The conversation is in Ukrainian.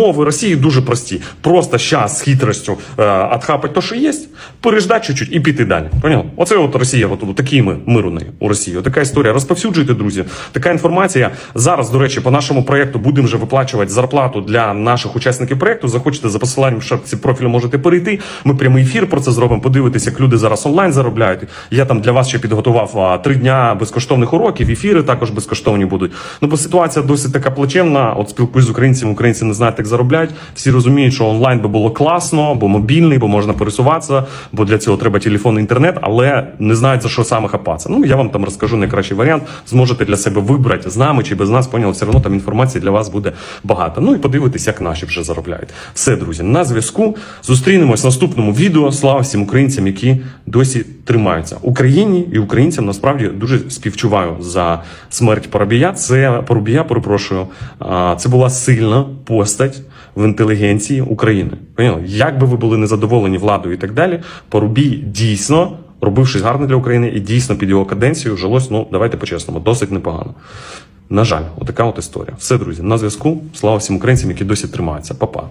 умови Росії дуже прості. Просто щас з хитростю е, то, що є, переждати чуть-чуть і піти далі. Поняв? Оце от Росія, от, такі ми мир у неї у Росії. От така історія. Розповсюджуйте, друзі. Така інформація. Зараз, до речі, по нашому проєкту будемо вже виплачувати зарплату для наших учасників проєкту. Захочете за посиланням в шапці профілю можете перейти. Ми прямий ефір про це зробимо. Подивитися, як люди зараз онлайн заробляють. Я там для вас ще підготував три дня безкоштовних уроків. Ефіри також безкоштовні будуть. Ну бо ситуація досить така плачевна. От спілкуюсь з українцями, українці не знають, як заробляють. Всі розуміють, що онлайн би було класно, бо мобільний, бо можна пересуватися, бо для цього треба телефон, і інтернет, але не знають за що саме хапатися. Ну я вам там розкажу найкращий варіант. Зможете для себе вибрати з нами чи без нас. Поняли, все одно там інформації для вас буде багато. Ну і подивитись, як наші вже заробляють. Все, друзі, на зв'язку. Зустрінемось в наступному відео. Слава всім українцям, які досі тримаються. Україні і українцям насправді дуже співчуваю за смерть Парубія. Це Парубія, перепрошую. Це була сильна постать в інтелігенції України. Поняли? Як би ви були незадоволені владою і так далі, Парубій дійсно робив щось гарне для України і дійсно під його каденцію жилось, ну давайте по-чесному, досить непогано. На жаль, отака от історія. Все, друзі, на зв'язку. Слава всім українцям, які досі тримаються. Па-па.